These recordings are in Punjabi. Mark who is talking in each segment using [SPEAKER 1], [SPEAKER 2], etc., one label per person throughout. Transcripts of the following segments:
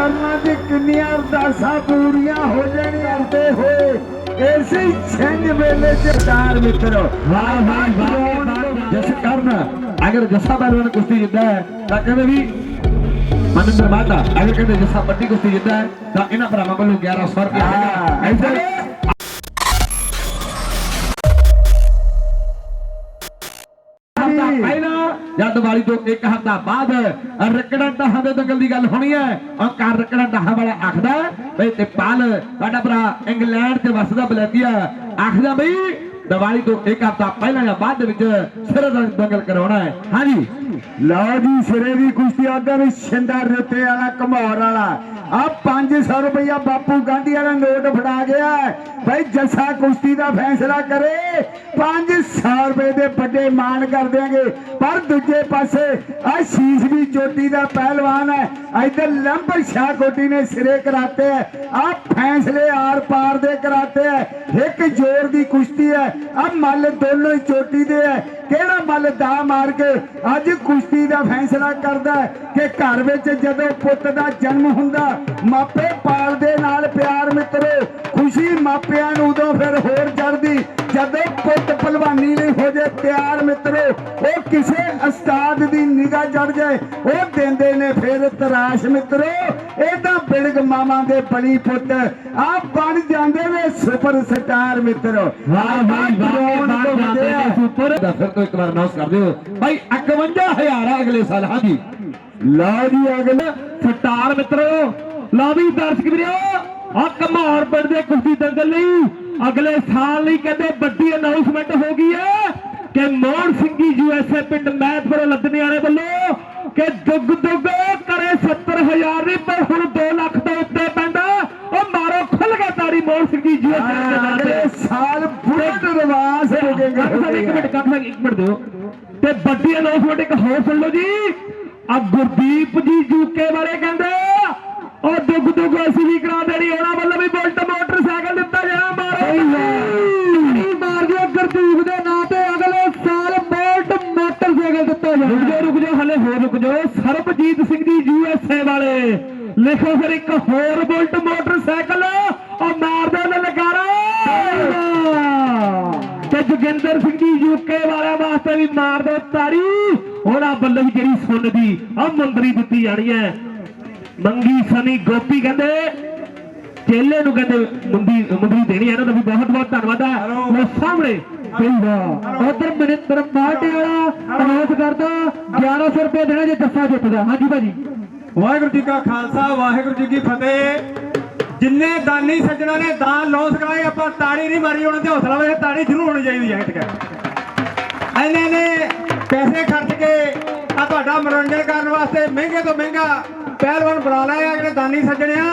[SPEAKER 1] ਚਰਨਾਂ 'ਚ ਕਿੰਨੀਆਂ ਅਰਦਾਸਾਂ ਪੂਰੀਆਂ ਹੋ ਜਾਣੀਆਂ ਤੇ ਹੋਏ ਇਸੇ ਛਿੰਝ ਵੇਲੇ ਚ ਦਾਰ ਮਿੱਤਰੋ।
[SPEAKER 2] ਵਾਹ ਵਾਹ ਵਾਹ ਜਸ ਕਰਨ। ਅਗਰ ਜੱਸਾ ਪਹਿਲਵਾਨ ਕੁਸ਼ਤੀ ਜਿੱਤਦਾ ਹੈ ਤਾਂ ਕਹਿੰਦੇ ਵੀ ਮਨਿੰਦਰ ਮਾਤਾ ਅਗਰ ਕਹਿੰਦੇ ਜੱਸਾ ਪੱਟੀ ਕੁਸ਼ਤੀ ਜਿੱਤਦਾ ਹੈ ਤਾਂ ਇਹਨਾਂ ਭਰਾਵਾਂ ਵੱਲੋਂ 1100 ਰੁਪਏ
[SPEAKER 1] ਹਾਂ।
[SPEAKER 2] ਐਸੇ ਜਾਂ ਦੀਵਾਲੀ ਤੋਂ ਇੱਕ ਹਫ਼ਤਾ ਬਾਅਦ ਰਕੜਾਂ ਟਾਹਾਂ ਦੇ ਦੰਗਲ ਦੀ ਗੱਲ ਹੋਣੀ ਹੈ ਔਰ ਕਾਰ ਰਕੜਾਂ ਟਾਹਾਂ ਵਾਲਾ ਆਖਦਾ ਬਈ ਤੇ ਪਾਲ ਸਾਡਾ ਭਰਾ ਇੰਗਲੈਂਡ ਤੇ ਵਸਦਾ ਬਲੈਤੀਆ ਆਖਦਾ ਬਈ ਦੀਵਾਲੀ ਤੋਂ ਇੱਕ ਹਫ਼ਤਾ ਪਹਿਲਾਂ ਜਾਂ ਬਾਅਦ ਦੇ ਵਿੱਚ ਸਿਰ ਦਾ ਦੰਗਲ ਕਰਾਉਣਾ ਹੈ। ਹਾਂਜੀ।
[SPEAKER 1] ਲਓ ਜੀ ਸਿਰੇ ਦੀ ਕੁਸ਼ਤੀ ਆਦਾ ਵੀ ਛਿੰਦਾ ਰੁੱਤੇ ਵਾਲਾ, ਘਮੌਰ ਵਾਲਾ। ਆ 500 ਰੁਪਇਆ ਬਾਪੂ ਗਾਂਧੀ ਵਾਲਾ ਨੋਟ ਫੜਾ ਗਿਆ ਹੈ। ਜੱਸਾ ਕੁਸ਼ਤੀ ਦਾ ਫੈਸਲਾ ਕਰੇ। 500 ਰੁਪਏ ਦੇ ਵੱਡੇ ਮਾਨ ਕਰ ਦਿਆਂਗੇ। ਪਰ ਦੂਜੇ ਪਾਸੇ ਆ ਸ਼ੀਸ਼ ਵੀ ਚੋਟੀ ਦਾ ਪਹਿਲਵਾਨ ਹੈ। ਇਧਰ ਲੰਬਰ ਸ਼ਾਹ ਕੋਟੀ ਨੇ ਸਿਰੇ ਕਰਾਤੇ ਹੈ। ਆ ਫੈਸਲੇ ਆਰ ਪਾਰ ਦੇ ਕਰਾਤੇ ਹੈ। ਇੱਕ ਜ਼ੋਰ ਦੀ ਕੁਸ਼ਤੀ ਹੈ। ਆ ਮੱਲ ਦੋਨੋਂ ਹੀ ਚੋਟੀ ਦੇ ਹੈ। ਕਿਹੜਾ ਮੱਲ ਦਾ ਮਾਰ ਕੇ ਅੱਜ ਕੁਸ਼ਤੀ ਦਾ ਫੈਸਲਾ ਕਰਦਾ ਕਿ ਘਰ ਵਿੱਚ ਜਦੋਂ ਪੁੱਤ ਦਾ ਜਨਮ ਹੁੰਦਾ, ਮਾਪੇ ਪਾਲ ਦੇ ਨਾਲ ਪਿਆਰ ਮਿੱਤਰੋ, ਖੁਸ਼ੀ ਮਾਪਿਆਂ ਨੂੰ ਉਦੋਂ ਫਿਰ ਹੋਰ ਚੜਦੀ ਜਦੋਂ ਪੁੱਤ ਭਲਵਾਨੀ ਲਈ ਹੋ ਜੇ ਤਿਆਰ ਮਿੱਤਰੋ, ਉਹ ਕਿਸੇ ਉਸਤਾਦ ਦੀ ਨਿਗਾਹ ਜੜ ਜਾਏ, ਉਹ ਦਿੰਦੇ ਫਿਰ ਤਰਾਸ਼ ਮਿੱਤਰੋ ਇਹ ਤਾਂ ਬਿਲਗ ਮਾਵਾਂ ਦੇ ਬਲੀ ਪੁੱਤ। ਆ ਬਣ ਜਾਂਦੇ ਨੇ ਸੁਪਰ ਸਟਾਰ ਮਿੱਤਰੋ।
[SPEAKER 2] ਵਾਹ ਵਾਹ ਵਾਹ ਸੁਪਰ ਫਿਰ ਤੋਂ ਇੱਕ ਵਾਰ ਅਨਾਉਂਸ ਕਰ ਦਿਓ। ਭਾਈ 51000 ਆ ਅਗਲੇ ਸਾਲ ਹਾਂਜੀ।
[SPEAKER 1] ਲਓ ਜੀ ਅਗਲੇ
[SPEAKER 2] ਸਟਾਰ ਮਿੱਤਰੋ। ਲਓ ਵੀ ਦਰਸ਼ਕ ਵੀਰੋ ਆ ਕਮਾਰ ਪਿੰਡ ਦੇ ਕੁਸ਼ਤੀ ਦੰਗਲ ਲਈ ਅਗਲੇ ਸਾਲ ਲਈ ਕਹਿੰਦੇ ਵੱਡੀ ਅਨਾਉਂਸਮੈਂਟ ਹੋ ਗਈ ਹੈ ਕਿ ਮੋਹਨ ਸਿੰਘ ਜੀ ਯੂਐਸਏ ਪਿੰਡ ਮੈਥਪੁਰ ਲੱਦਨੇ ਵਾਲੇ ਵੱਲੋਂ ਕਿ ਦੁੱਗ ਦੁੱਗ ਕਰੇ 70000 ਨਹੀਂ ਪਰ ਹੁਣ 2 ਲੱਖ ਤੋਂ ਉੱਤੇ ਪੈਂਦਾ। ਉਹ ਮਾਰੋ ਖੁੱਲ ਕੇ ਤਾੜੀ ਮੋਹਨ ਸਿੰਘ ਜੀ ਯੂਐਸਏ ਦੇ ਨਾਂ। ਤੇ
[SPEAKER 1] ਸਾਲ ਰਿਵਾਸ ਹੋ
[SPEAKER 2] ਸਾਹਿਬ ਇੱਕ ਮਿੰਟ ਕੱਟ ਸਾਹਿਬ ਇੱਕ ਮਿੰਟ ਦਿਓ। ਤੇ ਵੱਡੀ ਅਨਾਉਂਸਮੈਂਟ ਇੱਕ ਹੋਰ ਸੁਣ ਲਓ ਜੀ। ਆ ਗੁਰਦੀਪ ਜੀ ਜੂਕੇ ਬਾਰੇ ਕਹਿੰਦੇ ਉਹ ਦੁੱਗ ਦੁੱਗ ਅਸੀਂ ਵੀ ਕਰਾ ਦੇਣੀ ਉਹਨਾਂ ਵੱਲੋਂ ਵੀ ਬੁਲਟ ਮੋਟਰਸਾਈਕਲ ਜੀ ਯੂਐਸਏ ਵਾਲੇ। ਲਿਖੋ ਫਿਰ ਇੱਕ ਹੋਰ ਬੁਲਟ ਮੋਟਰਸਾਈਕਲ। ਉਹ ਮਾਰ ਦਿਓ ਲਲਕਾਰਾ ਤੇ ਜੋਗਿੰਦਰ ਸਿੰਘ ਜੀ ਯੂਕੇ ਵਾਲਿਆਂ ਵਾਸਤੇ ਵੀ ਮਾਰਦੇ ਤਾਰੀ ਉਹਨਾਂ ਵੱਲੋਂ ਵੀ ਜਿਹੜੀ ਸੁਣ ਦੀ ਆ ਮੰਦਰੀ ਦਿੱਤੀ ਜਾਣੀ ਹੈ। ਮੰਗੀ ਸਨੀ ਗੋਪੀ ਕਹਿੰਦੇ ਚੇਲੇ ਨੂੰ ਕਹਿੰਦੇ ਮੁੰਦੀ ਮੁੰਦਰੀ ਦੇਣੀ ਹੈ ਇਹਨਾਂ ਦਾ ਵੀ ਬਹੁਤ ਬਹੁਤ ਧੰਨਵਾਦ ਹੈ ਉਹ ਸਾਹਮਣੇ ਪਈਦਾ ਉਧਰ ਮਨਿੰਦਰ ਮਾਟੇ ਵਾਲਾ ਅਨਾਉਂਸ ਕਰਦਾ 1100 ਰੁਪਏ ਦੇਣਾ ਜੇ ਜੱਫਾ ਜਿੱਤਦਾ ਹਾਂਜੀ ਭਾਜੀ।
[SPEAKER 3] ਵਾਹਿਗੁਰੂ ਜੀ ਕਾ ਖਾਲਸਾ, ਵਾਹਿਗੁਰੂ ਜੀ ਕੀ ਫਤਿਹ। ਜਿੰਨੇ ਦਾਨੀ ਸੱਜਣਾ ਨੇ ਦਾਨ ਲੌਸ ਕਰਾਏ ਆਪਾਂ ਤਾੜੀ ਨਹੀਂ ਮਾਰੀ, ਉਹਨਾਂ ਤੇ ਹੌਸਲਾ ਵੇ ਤਾੜੀ ਜ਼ਰੂਰ ਹੋਣੀ ਚਾਹੀਦੀ ਹੈ ਇਤਕ। ਐਨੇ ਨੇ ਪੈਸੇ ਖਰਚ ਕੇ ਆ ਤੁਹਾਡਾ ਮਨੋਰੰਜਨ ਕਰਨ ਵਾਸਤੇ ਮਹਿੰਗੇ ਤੋਂ ਮਹਿੰਗਾ ਪਹਿਲਵਾਨ ਬਣਾ ਲਿਆ, ਜਿਹੜੇ ਦਾਨੀ ਸੱਜਣਿਆ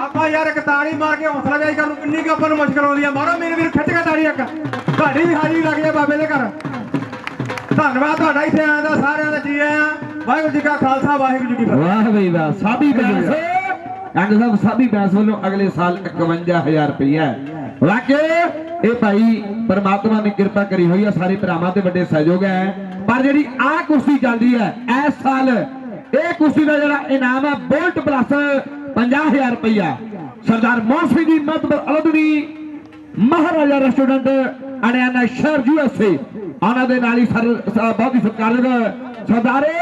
[SPEAKER 3] ਆਪਾਂ ਯਾਰ ਇੱਕ ਤਾੜੀ ਮਾਰ ਕੇ ਹੌਸਲਾ ਜਾਈ ਕਰਨ ਕਿੰਨੀ ਕੁ ਆਪਾਂ ਨੂੰ ਮੁਸ਼ਕਲ ਆਉਂਦੀ ਆ। ਮਾਰੋ ਮੇਰੇ ਵੀਰ ਖਿੱਚ ਕੇ ਤਾੜੀ ਇੱਕ। ਤੁਹਾਡੀ ਵੀ ਹਾਜ਼ਰੀ ਲੱਗ ਜਾਏ ਬਾਬੇ ਦੇ ਘਰ। ਧੰਨਵਾਦ ਤੁਹਾਡਾ ਇੱਥੇ ਆਇਆ ਦਾ ਸਾਰਿਆਂ ਦਾ ਜੀ ਆਇਆਂ। ਵਾਹਿਗੁਰੂ ਜੀ ਕਾ ਖਾਲਸਾ ਵਾਹਿਗੁਰੂ ਜੀ ਕੀ ਫਤਿਹ।
[SPEAKER 2] ਵਾਹ ਬਈ ਵਾਹ ਸਾਬੀ ਬੈਂਸ ਅੰਗ ਸਾਹਿਬ। ਸਾਬੀ ਬੈਂਸ ਵੱਲੋਂ ਅਗਲੇ ਸਾਲ 51000 ਰੁਪਇਆ ਵਾਕੇ ਇਹ ਭਾਈ ਪਰਮਾਤਮਾ ਨੇ ਕਿਰਪਾ ਕਰੀ ਹੋਈ ਆ ਸਾਰੇ ਭਰਾਵਾਂ ਤੇ ਵੱਡੇ ਸਹਿਯੋਗ ਹੈ। ਪਰ ਜਿਹੜੀ ਆ ਕੁਸ਼ਤੀ ਚੱਲਦੀ ਹੈ ਇਸ ਸਾਲ ਇਹ ਕੁਸ਼ਤੀ ਦਾ ਜਿਹੜਾ ਇਨਾਮ ਹੈ ਬੋਲਟ ਪਲੱਸ 50000 ਰੁਪਇਆ ਸਰਦਾਰ ਮੋਹਨ ਮਤਬਰ ਅਲਦਵੀ ਮਹਾਰਾਜਾ ਰੈਸਟੋਰੈਂਟ ਅੜਿਆਣਾ ਸ਼ਹਿਰ ਯੂਐਸਏ ਉਹਨਾਂ ਦੇ ਨਾਲ ਹੀ ਬਹੁਤ ਹੀ ਸਤਿਕਾਰਯੋਗ ਸਰਦਾਰੇ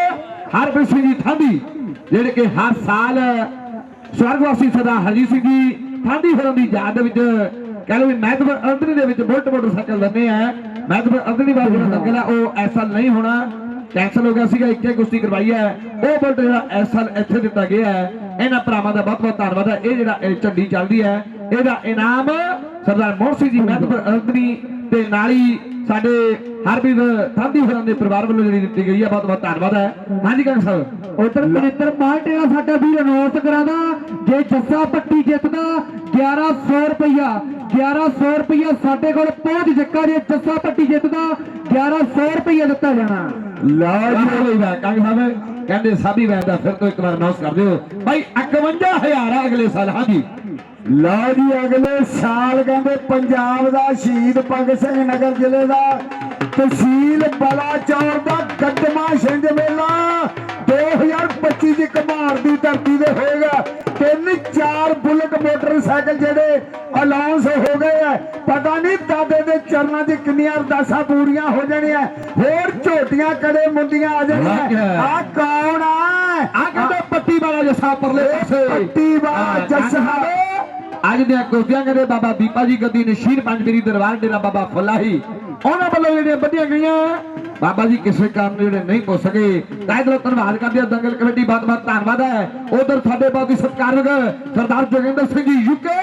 [SPEAKER 2] ਹਰਪ੍ਰੀਤ ਸਿੰਘ ਜੀ ਠਾਂਦੀ ਜਿਹੜੇ ਕਿ ਹਰ ਸਾਲ ਸਵਰਗਵਾਸੀ ਸਰਦਾਰ ਹਰਜੀਤ ਸਿੰਘ ਜੀ ਠਾਂਦੀ ਹੋਰਾਂ ਦੀ ਯਾਦ ਵਿੱਚ ਕਹ ਲਓ ਵੀ ਮਹਿਤਵ ਅੰਦਰੀ ਦੇ ਵਿੱਚ ਬੁਲਟ ਮੋਟਰਸਾਈਕਲ ਦਿੰਦੇ ਆ। ਮਹਿਤਵ ਅੰਦਰੀ ਵਾਰ ਜਿਹੜਾ ਲੱਗਦਾ ਉਹ ਐਸਾ ਨਹੀਂ ਹੋਣਾ। ਕੈਂਸਲ ਹੋ ਗਿਆ ਸੀਗਾ, ਇੱਕੇ ਕੁਸ਼ਤੀ ਕਰਵਾਈ ਹੈ। ਉਹ ਬੁਲਟ ਜਿਹੜਾ ਇਸ ਸਾਲ ਇੱਥੇ ਦਿੱਤਾ ਗਿਆ ਹੈ। ਇਹਨਾਂ ਭਰਾਵਾਂ ਦਾ ਬਹੁਤ ਬਹੁਤ ਧੰਨਵਾਦ ਹੈ। ਇਹ ਜਿਹੜਾ ਝੰਡੀ ਚੱਲਦੀ ਹੈ, ਇਹਦਾ ਇਨਾਮ ਸਰਦਾਰ ਮੋਹਨ ਸਿੰਘ ਜੀ ਮਹਿਤਵ ਅੰਦਰੀ ਤੇ ਨਾਲ ਹੀ ਸਾਡੇ ਹਰਬੀਰ ਥਾਂਦੀ ਹੋਰਾਂ ਦੇ ਪਰਿਵਾਰ ਵੱਲੋਂ ਜਿਹੜੀ ਦਿੱਤੀ ਗਈ ਹੈ, ਬਹੁਤ ਬਹੁਤ ਧੰਨਵਾਦ ਹੈ। ਹਾਂਜੀ ਕੰਗ ਸਾਹਿਬ।
[SPEAKER 4] ਉਧਰ ਮਨਿੰਦਰ ਮਾਲਟੇ ਦਾ ਸਾਡਾ ਵੀਰ ਅਨਾਉਂਸ ਕਰਾਦਾ, ਜੇ ਜੱਸਾ ਪੱਟੀ ਜਿੱਤਦਾ 1100 ਰੁਪਇਆ 1100 ਰੁਪਇਆ ਸਾਡੇ ਕੋਲ ਪਹੁੰਚ ਚੱਕਾ ਜੇ ਜੱਸਾ ਪੱਟੀ ਜਿੱਤਦਾ 1100 ਰੁਪਇਆ ਦਿੱਤਾ ਜਾਣਾ।
[SPEAKER 1] ਲਓ ਜੀ
[SPEAKER 2] ਵਾਹ ਬਈ ਕੰਗ ਸਾਹਿਬ ਕਹਿੰਦੇ, ਸਾਬੀ ਵੈਦ ਦਾ ਫਿਰ ਤੋਂ ਇੱਕ ਵਾਰ ਅਨਾਉਂਸ ਕਰ ਦਿਓ। ਭਾਈ 51000 ਆ ਅਗਲੇ ਸਾਲ ਹਾਂਜੀ
[SPEAKER 1] ਲਓ ਜੀ, ਅਗਲੇ ਸਾਲ ਕਹਿੰਦੇ ਪੰਜਾਬ ਦਾ ਸ਼ਹੀਦ ਭਗਤ ਸਿੰਘ ਨਗਰ ਜ਼ਿਲ੍ਹੇ ਦਾ ਤਹਿਸੀਲ ਬਲਾਚੌਰ ਦਾ ਗੱਡਮਾ ਛਿੰਝ ਮੇਲਾ। 2025 ਦੀ ਕਮਾਰ ਦੀ ਧਰਤੀ ਤੇ ਹੋਏਗਾ। ਤਿੰਨ ਮੋਟਰਸਾਈਕਲ ਜਿਹੜੇ ਅਲਾਉਂਸ ਹੋ ਗਏ ਆ। ਪਤਾ ਨਹੀਂ ਦਾਦੇ ਦੇ ਚਰਨਾਂ 'ਚ ਕਿੰਨੀਆਂ ਅਰਦਾਸਾਂ ਪੂਰੀਆਂ ਹੋ ਜਾਣੀਆਂ। ਹੋਰ ਝੋਟੀਆਂ ਕੜੇ ਮੁੰਦੀਆਂ ਆ ਜਾਣੀਆਂ। ਆ ਕੌਣ ਆ?
[SPEAKER 2] ਆ ਕਹਿੰਦੇ ਪੱਟੀ ਵਾਲਾ ਜੱਸਾ ਪਰਲੇ ਪਾਸੇ।
[SPEAKER 1] ਪੱਟੀ ਵਾਲਾ ਜੱਸਾ।
[SPEAKER 2] ਅੱਜ ਦੇ ਕੁਰਸੀਆਂ ਕਹਿੰਦੇ ਬਾਬਾ ਦੀਪਾ ਜੀ ਗੱਦੀ ਨਸ਼ੀਰ ਪੰਜਵੀਰੀ ਦਰਬਾਰ ਡੇਰਾ ਬਾਬਾ ਫਲਾਹੀ। ਉਹਨਾਂ ਵੱਲੋਂ ਜਿਹੜੀਆਂ ਵੱਡੀਆਂ ਗਈਆਂ ਬਾਬਾ ਜੀ ਕਿਸੇ ਕਾਰਨ ਜਿਹੜੇ ਨਹੀਂ ਪੁੱਛ ਸਕੇ, ਤਾਂ ਇਹਦਾ ਧੰਨਵਾਦ ਕਰਦੇ ਹਾਂ, ਦੰਗਲ ਕਮੇਟੀ ਬਹੁਤ ਬਹੁਤ ਧੰਨਵਾਦ ਹੈ। ਉਧਰ ਸਾਡੇ ਬਹੁਤ ਹੀ ਸਰਦਾਰ ਜੋਗਿੰਦਰ ਸਿੰਘ ਜੀ ਯੂਕੇ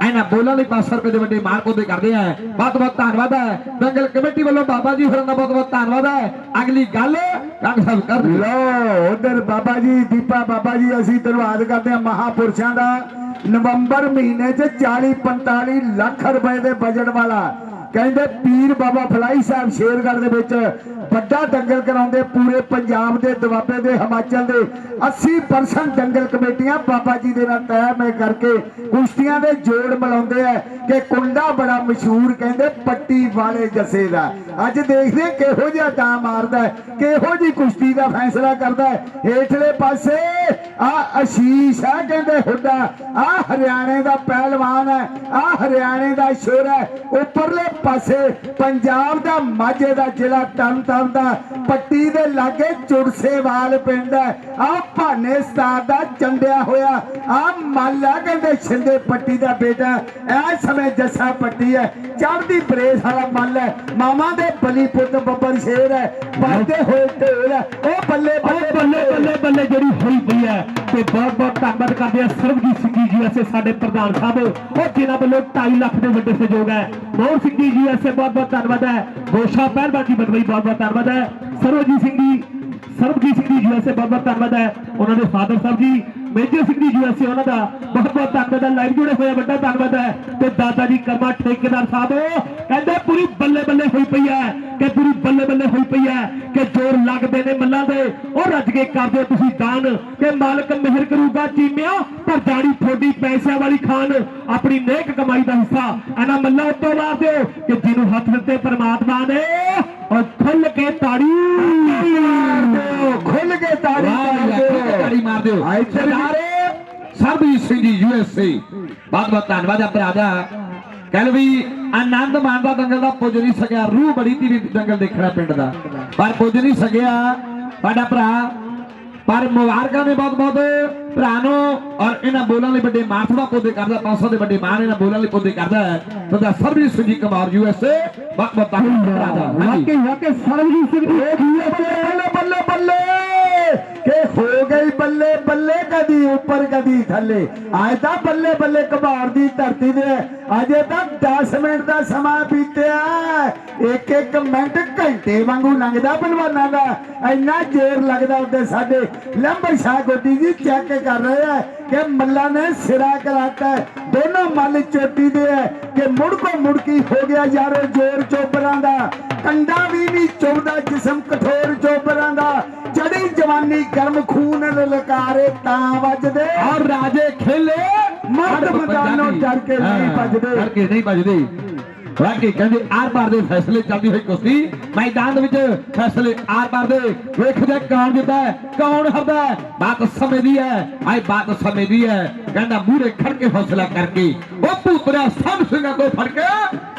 [SPEAKER 2] ਇਹਨਾਂ ਬੋਲਾਂ ਲਈ 500 ਰੁਪਏ ਦੇ ਵੱਡੇ ਮਾਣ ਪੌਦੇ ਕਰਦੇ ਆ ਬਹੁਤ ਬਹੁਤ ਧੰਨਵਾਦ ਹੈ। ਦੰਗਲ ਕਮੇਟੀ ਵੱਲੋਂ ਬਾਬਾ ਜੀ ਹੋਰਾਂ ਦਾ ਬਹੁਤ ਬਹੁਤ ਧੰਨਵਾਦ ਹੈ। ਅਗਲੀ ਗੱਲ ਕੰਗ ਸਾਹਿਬ ਕਰ ਦਿਓ।
[SPEAKER 1] ਉਧਰ ਬਾਬਾ ਜੀ, ਦੀਪਾ ਬਾਬਾ ਜੀ, ਅਸੀਂ ਧੰਨਵਾਦ ਕਰਦੇ ਹਾਂ ਮਹਾਪੁਰਸ਼ਾਂ ਦਾ। ਨਵੰਬਰ ਮਹੀਨੇ 'ਚ 40 45 ਲੱਖ ਰੁਪਏ ਦੇ ਬਜਟ ਵਾਲਾ। ਕਹਿੰਦੇ ਪੀਰ ਬਾਬਾ ਫਲਾਈ ਸਾਹਿਬ ਸ਼ੇਰਗੜ੍ਹ ਦੇ ਵਿੱਚ ਵੱਡਾ ਦੰਗਲ ਕਰਾਉਂਦੇ, ਪੂਰੇ ਪੰਜਾਬ ਦੇ, ਦੁਆਬੇ ਦੇ, ਹਿਮਾਚਲ ਦੇ। 80% ਦੰਗਲ ਕਮੇਟੀਆਂ ਬਾਬਾ ਜੀ ਦੇ ਨਾਲ ਤੈਅ ਮੈਂ ਕਰਕੇ ਕੁਸ਼ਤੀਆਂ ਦੇ ਜੋੜ ਮਿਲਾਉਂਦੇ ਆ ਕਿ ਕੁੰਡਾ ਬੜਾ ਮਸ਼ਹੂਰ ਕਹਿੰਦੇ ਪੱਟੀ ਵਾਲੇ ਜੱਸੇ ਦਾ। ਅੱਜ ਦੇਖਦੇ ਕਿਹੋ ਜਿਹਾ ਟਾ ਮਾਰਦਾ ਕਿਹੋ ਜੀ ਕੁਸ਼ਤੀ ਦਾ ਫੈਸਲਾ ਕਰਦਾ ਹੇਠਲੇ ਪਾਸੇ ਆ ਅਸ਼ੀਸ਼ ਆ ਕਹਿੰਦੇ ਹੁੱਡਾ, ਆ ਹਰਿਆਣੇ ਦਾ ਪਹਿਲਵਾਨ ਹੈ, ਆ ਹਰਿਆਣੇ ਦਾ ਸ਼ੇਰ ਹੈ। ਉੱਪਰਲੇ ਪਾਸੇ ਪੰਜਾਬ ਦਾ ਮਾਝੇ ਦਾ ਜ਼ਿਲ੍ਹਾ ਤਰਨਤਾਰਨ ਦਾ ਪੱਟੀ ਦੇ ਲਾਗੇ ਚੁਰਸੇਵਾਲ ਪਿੰਡ ਹੈ। ਆ ਭਾਨੇ ਸਤਾਰ ਦਾ ਚੰਡਿਆ ਹੋਇਆ, ਆ ਮਾਲਾ ਕਹਿੰਦੇ ਛਿੰਦੇ ਪੱਟੀ ਦਾ ਬੇਟਾ। ਇਸ ਸਮੇਂ ਜੱਸਾ ਪੱਟੀ ਹੈ। ਚੜ੍ਹਦੀ ਬਰੇਸ ਵਾਲਾ ਮੱਲ ਹੈ। ਮਾਮਾ ਦੇ ਬਲੀ ਪੁੱਤ ਬੱਬਰ ਸ਼ੇਰ ਹੈ। ਵੱਧਦੇ ਹੋਏ ਢੇਰ ਹੈ। ਉਹ ਬੱਲੇ
[SPEAKER 4] ਉਹ ਬੱਲੇ ਬੱਲੇ ਬੱਲੇ ਜਿਹੜੀ ਹੋਈ ਪਈ ਹੈ ਤੇ ਬਹੁਤ ਬਹੁਤ ਧੰਨਵਾਦ ਕਰਦੇ ਆ ਸਰਬਜੀਤ ਸਿੰਘ ਜੀ ਐਸੇ ਸਾਡੇ ਪ੍ਰਧਾਨ ਸਾਹਿਬ। ਉਹ ਜਿਨ੍ਹਾਂ ਵੱਲੋਂ 2.5 ਲੱਖ ਦੇ ਵੱਡੇ ਸਹਿਯੋਗ ਹੈ। ਮੋਹਨ ਸਿੰਘ ਜੀ ਐਸੇ ਬਹੁਤ ਬਹੁਤ ਧੰਨਵਾਦ ਹੈ। ਗੋਸ਼ਾ ਪਹਿਲਵਾਨ ਜੀ ਬਦਵਈ ਬਹੁਤ ਬਹੁਤ ਧੰਨਵਾਦ ਹੈ। ਸਰਬਜੀਤ ਸਿੰਘ ਜੀ ਸਰਬਜੀਤ ਸਿੰਘ ਜੀ ਐਸੇ ਬਹੁਤ ਬਹੁਤ ਧੰਨਵਾਦ ਹੈ। ਉਹਨਾਂ ਦੇ ਫਾਦਰ ਸਾਹਿਬ ਜੀ ਮੇਜਰ ਸਿੰਘ ਜੀ ਐਸੇ ਉਹਨਾਂ ਦਾ ਬਹੁਤ ਬਹੁਤ ਧੰਨਵਾਦ ਹੈ। ਲਾਈਵ ਜੁੜੇ ਹੋਏ ਵੱਡਾ ਧੰਨਵਾਦ ਹੈ। ਤੇ ਦਾਦਾ ਜੀ ਕਰਮਾ ਠੇਕੇਦਾਰ ਸਾਹਿਬ ਕਹਿੰਦੇ ਪੂਰੀ ਬੱਲੇ ਬੱਲੇ ਹੋਈ ਪਈ ਹੈ ਕਿ ਪੂਰੀ ਬੱਲੇ ਬੱਲੇ ਹੋਈ ਪਈ ਹੈ ਕਿ ਜੋਰ ਲੱਗਦੇ ਨੇ ਮੱਲਾਂ ਦੇ। ਉਹ ਰੱਜ ਕੇ ਕਰਦੇ ਤੁਸੀਂ ਦਾਨ ਕਿ ਮਾਲਕ ਮਿਹਰ ਕਰੂਗਾ ਚੀਮਿਆ ਪਰ ਜਾਣੀ ਥੋੜੀ ਪੈਸਿਆਂ ਵਾਲੀ ਖਾਨ ਆਪਣੀ ਨੇਕ ਕਮਾਈ ਦਾ ਹਿੱਸਾ। ਇਹਨਾਂ ਮੱਲਾਂ ਉੱਤੋਂ ਮਾਰ ਦਿਓ ਕਿ ਜਿਹਨੂੰ ਹੱਥ ਦਿੱਤੇ ਪਰਮਾਤਮਾ ਨੇ ਉਹ ਖੁੱਲ ਕੇ ਤਾੜੀ।
[SPEAKER 1] ਖੁੱਲ ਕੇ ਤਾੜੀ।
[SPEAKER 2] ਤਾੜੀ ਮਾਰ ਦਿਓ
[SPEAKER 1] ਆ ਇੱਧਰ ਵੀ-
[SPEAKER 2] ਸਰਦਾਰ ਸਰਬਜੀਤ ਸਿੰਘ ਜੀ ਯੂਐਸਏ ਬਹੁਤ ਬਹੁਤ ਧੰਨਵਾਦ ਆ ਭਰਾ ਦਾ ਕਹਿੰਦੇ ਵੀ ਆਨੰਦ ਮਾਣਦਾ ਦੰਗਲ ਦਾ ਪੁੱਜ ਨਹੀਂ ਸਕਿਆ ਰੂਹ ਬੜੀ ਤੀ ਵੀ ਦੰਗਲ ਦੇਖਣਾ ਪਿੰਡ ਦਾ ਪਰ ਪੁੱਜ ਨਹੀਂ ਸਕਿਆ ਸਾਡਾ ਭਰਾ ਪਰ ਮੁਬਾਰਕਾਂ ਨੇ ਬਹੁਤ ਬਹੁਤ ਭਰਾ ਨੂੰ ਔਰ ਇਹਨਾਂ ਬੋਲਾਂ ਲਈ ਵੱਡੇ ਮਾਣ ਥੋੜਾ ਪੌਦੇ ਕਰਦਾ 500 ਦੇ ਵੱਡੇ ਮਾਣ ਇਹਨਾਂ ਬੋਲਾਂ ਲਈ ਪੌਦੇ ਕਰਦਾ ਹੈ ਸਰਦਾਰ ਸਰਬਜੀਤ ਸਿੰਘ ਜੀ ਕੁਮਾਰ ਯੂਐਸਏ ਬਹੁਤ ਬਹੁਤ ਧੰਨਵਾਦ ਭਰਾ ਦਾ ਹਾਂਜੀ
[SPEAKER 4] ਵਾਕਈ ਵਾਕਈ ਸਰਬਜੀਤ ਸਿੰਘ ਜੀ
[SPEAKER 1] ਬੱਲੇ ਬੱਲੇ ਬੱਲੇ ਕਿ ਹੋ ਗਈ ਬੱਲੇ ਬੱਲੇ ਕਦੀ ਉੱਪਰ, ਕਦੀ ਥੱਲੇ। ਅੱਜ ਤਾਂ ਬੱਲੇ ਬੱਲੇ ਕਬਾੜ ਦੀ ਧਰਤੀ ਦੇ ਅਜੇ ਤਾਂ 10 ਮਿੰਟ ਦਾ ਸਮਾਂ ਬੀਤਿਆ ਇੱਕ ਇੱਕ ਮਿੰਟ ਘੰਟੇ ਵਾਂਗੂ ਲੰਘਦਾ ਪਹਿਲਵਾਨਾਂ ਦਾ। ਇੰਨਾ ਜੇਰ ਲੱਗਦਾ ਉੱਤੇ ਸਾਡੇ। ਲੰਬਰ ਸ਼ਾਹ ਗੋਡੀ ਜੀ ਚੈੱਕ ਕਰ ਰਹੇ ਆ ਕਿ ਮੱਲਾ ਨੇ ਸਿਰਾ ਕਰਾਤਾ ਹੈ। ਦੋਨੋਂ ਮੱਲ ਚੋਟੀ ਦੇ ਹੈ ਕਿ ਮੁੜ ਕੋ ਮੁੜਕੀ ਹੋ ਗਿਆ ਯਾਰੋ ਜੋਰ ਚੋਬਰਾਂ ਦਾ। ਕੰਡਾ ਵੀ ਨਹੀਂ ਚੁੱਭਦਾ ਜਿਸਮ ਕਠੋਰ ਚੋਬਰਾਂ ਦਾ। ਜੜੀ ਜਵਾਨੀ ਗਰਮ ਖੂਨ ਲਲਕਾਰੇ ਤਾਂ ਵੱਜਦੇ।
[SPEAKER 2] ਔਰ ਰਾਜੇ ਖੇਲੇ
[SPEAKER 1] ਮਰਦ ਮੈਦਾਨੋਂ ਡਰ ਕੇ ਨਹੀਂ
[SPEAKER 2] ਹਾਂ,
[SPEAKER 1] ਭੱਜਦੇ।
[SPEAKER 2] ਡਰ ਕੇ ਨਹੀਂ ਭੱਜਦੇ। ਵਾਕਈ ਕਹਿੰਦੇ ਆਰ ਪਾਰ ਦੇ ਫੈਸਲੇ ਚੱਲਦੀ ਹੋਈ ਕੁਸ਼ਤੀ। ਮੈਦਾਨ ਦੇ ਵਿੱਚ ਫੈਸਲੇ ਆਰ ਪਾਰ ਦੇ। ਵੇਖਦੇ ਕੌਣ ਜਿੱਤਦਾ ਕੌਣ ਹਾਰਦਾ। ਬਾਤ ਸਮੇਂ ਦੀ ਹੈ ਆਏ ਬਾਤ ਸਮੇਂ ਦੀ ਹੈ। ਕਹਿੰਦਾ ਮੂਰੇ ਖੜ ਕੇ ਹੌਸਲਾ ਕਰਕੇ ਉਹ ਭੂਤਰਾ ਸਭ ਸਿੰਘਾਂ ਤੋਂ ਫੜ ਕੇ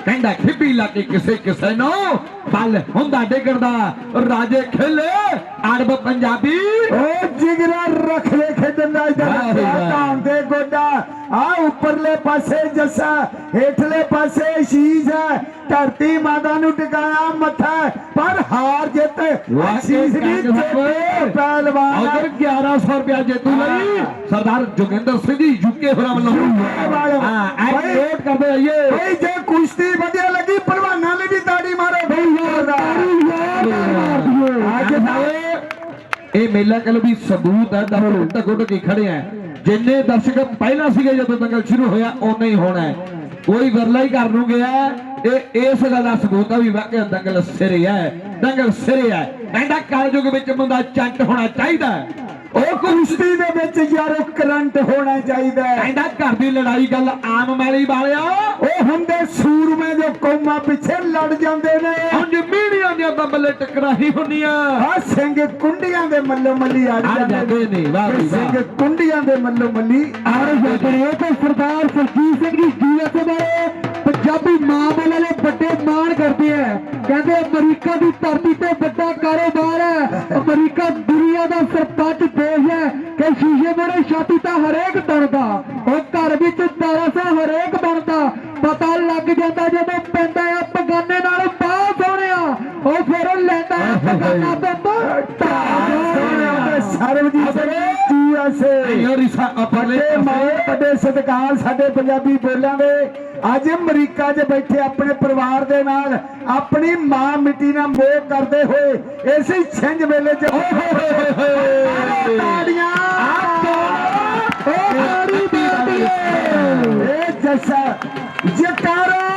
[SPEAKER 2] ਕਹਿੰਦਾ ਖਿੱਬੀ ਲਾ ਕੇ ਕਿਸੇ ਕਿਸੇ ਨੂੰ ਬਲ ਹੁੰਦਾ ਡਿੱਗਣ ਦਾ ਰਾਜੇ ਖੇਲੇ ਅਰਬ ਪੰਜਾਬੀ।
[SPEAKER 1] ਓ ਜਿਗਰਾ ਰੱਖ ਲੈ ਖੇਡਣ। ਧਾਮ ਦੇ ਗੋਡਾ। ਆ ਉੱਪਰਲੇ ਪਾਸੇ ਜੱਸਾ ਹੇਠਲੇ ਪਾਸੇ ਸ਼ੀਸ਼ ਹੈ। ਧਰਤੀ ਮਾਤਾ ਨੂੰ ਟਿਕਾਇਆ ਮੱਥਾ ਪਰ ਹਾਰ ਜਿੱਤ ਸ਼ੀਸ਼ ਦੀ ਪਹਿਲਵਾਨ
[SPEAKER 2] ਉਧਰ 1100 ਰੁਪਇਆ ਜੇਤੂ ਲਈ ਸਰਦਾਰ ਜੋਗਿੰਦਰ ਸਿੰਘ ਜੀ ਯੂਕੇ ਹੋਰਾਂ ਵੱਲੋਂ। ਹਾਂ ਐ ਨੋਟ ਕਰਦੇ ਆਈਏ।
[SPEAKER 1] ਬਈ ਜੇ ਕੁਸ਼ਤੀ ਵਧੀਆ ਲੱਗੀ ਪਹਿਲਵਾਨਾਂ ਲਈ ਵੀ ਤਾੜੀ ਮਾਰੋ। ਬਈ ਅੱਜ
[SPEAKER 2] ਇਹ ਮੇਲਾ ਕਲ ਵੀ ਸਬੂਤ ਹੈ ਦਰਸ਼ਕ ਤਾਂ ਗੁੱਟ ਕੇ ਖੜੇ ਆ ਜਿੰਨੇ ਦਰਸ਼ਕ ਪਹਿਲਾਂ ਸੀਗੇ ਜਦੋਂ ਦੰਗਲ ਸ਼ੁਰੂ ਹੋਇਆ ਓਨਾ ਹੀ ਹੋਣਾ ਕੋਈ ਵਰਲਾ ਹੀ ਕਰ ਨੂੰ ਗਿਆ ਇਹ ਇਸ ਗੱਲ ਦਾ ਸਬੂਤ ਆ ਵੀ ਵਾਕਿਆ ਦੰਗਲ ਸਿਰੇ ਹੈ ਦੰਗਲ ਸਿਰੇ ਹੈ ਕਹਿੰਦਾ ਕਲਯੁਗ ਵਿੱਚ ਬੰਦਾ ਚੰਟ ਹੋਣਾ ਚਾਹੀਦਾ।
[SPEAKER 1] ਉਹ ਕੁਸ਼ਤੀ ਦੇ ਵਿੱਚ ਯਾਰੋ ਕਰੰਟ ਹੋਣਾ ਚਾਹੀਦਾ।
[SPEAKER 2] ਕਹਿੰਦਾ ਘਰ ਦੀ ਲੜਾਈ ਗੱਲ ਆਮ ਮਾਲੀ ਵਾਲਿਆ।
[SPEAKER 1] ਉਹ ਹੁੰਦੇ ਸੂਰਮੇ ਜੋ ਕੌਮਾਂ ਪਿੱਛੇ ਲੜ ਜਾਂਦੇ ਨੇ।
[SPEAKER 2] ਉਂਝ ਮੀਡੀਆਂ ਦੀਆਂ ਤਾਂ ਬੱਲੇ ਟਕਰਾਹੀ ਹੁੰਦੀਆਂ।
[SPEAKER 1] ਆ ਸਿੰਘ ਕੁੰਡੀਆਂ ਦੇ ਮੱਲੋ ਮੱਲੀ ਅੜ
[SPEAKER 2] ਜਾਂਦੇ ਨੇ, ਵਾਹ ਵਾਹ।
[SPEAKER 1] ਸਿੰਘ ਕੁੰਡੀਆਂ ਦੇ ਮੱਲੋ ਮੱਲੀ
[SPEAKER 5] ਆਰ ਜਾਂਦੇ ਤੇ ਸਰਦਾਰ ਸਰਜੀਤ ਸਿੰਘ ਜੀ ਯੂਐਸਏ ਬਾਰੇ। ਪੰਜਾਬੀ ਮਾਂ ਬੋਲੇ ਨੇ ਵੱਡੇ ਮਾਣ ਕਰਦੇ ਆ। ਕਹਿੰਦੇ ਅਮਰੀਕਾ ਦੀ ਧਰਤੀ ਤੇ ਵੱਡਾ ਕਾਰੋਬਾਰ ਹੈ। ਅਮਰੀਕਾ ਦੁਨੀਆ ਦਾ ਸਰਪੰਚ ਦੇਸ਼ ਹੈ ਕਿ ਸ਼ੀਸ਼ੇ ਮੋਰੇ ਛਾਤੀ ਤਾਂ ਹਰੇਕ ਤਰਦਾ ਉਹ ਘਰ ਵਿੱਚ 1200 ਹਰੇਕ ਬਣਦਾ। ਪਤਾ ਲੱਗ ਜਾਂਦਾ ਜਦੋਂ ਪੈਂਦਾ ਆ ਪਗਾਨੇ ਨਾਲ ਬਾਹ ਸੋਹਣਿਆ। ਉਹ ਫਿਰ ਲੈਂਦਾ ਆ ਪਗਾਨਾ ਤੇ
[SPEAKER 1] ਸੋਹਣਿਆ। ਤੇ ਸਰਬਜੀਤ ਸਿੰਘ ਯੂਐਸਏ
[SPEAKER 2] ਇਹ ਰਿਸਾ ਅਪਰਲੇ
[SPEAKER 1] ਵੱਡੇ ਮਾਣ ਦੇ ਸਤਿਕਾਰ ਸਾਡੇ ਪੰਜਾਬੀ ਬੋਲਾਂ ਦੇ। ਅੱਜ ਅਮਰੀਕਾ 'ਚ ਬੈਠੇ ਆਪਣੇ ਪਰਿਵਾਰ ਦੇ ਨਾਲ ਆਪਣੀ ਮਾਂ ਮਿੱਟੀ ਨਾਲ ਮੋਹ ਕਰਦੇ ਹੋਏ ਇਸੇ ਛਿੰਝ ਵੇਲੇ 'ਚ ਓਏ ਹੋਏ ਹੋਏ ਹੋਏ ਤਾੜੀਆਂ। ਆਪੋ ਇਹ ਜੱਸਾ ਜਕਾਰਾ।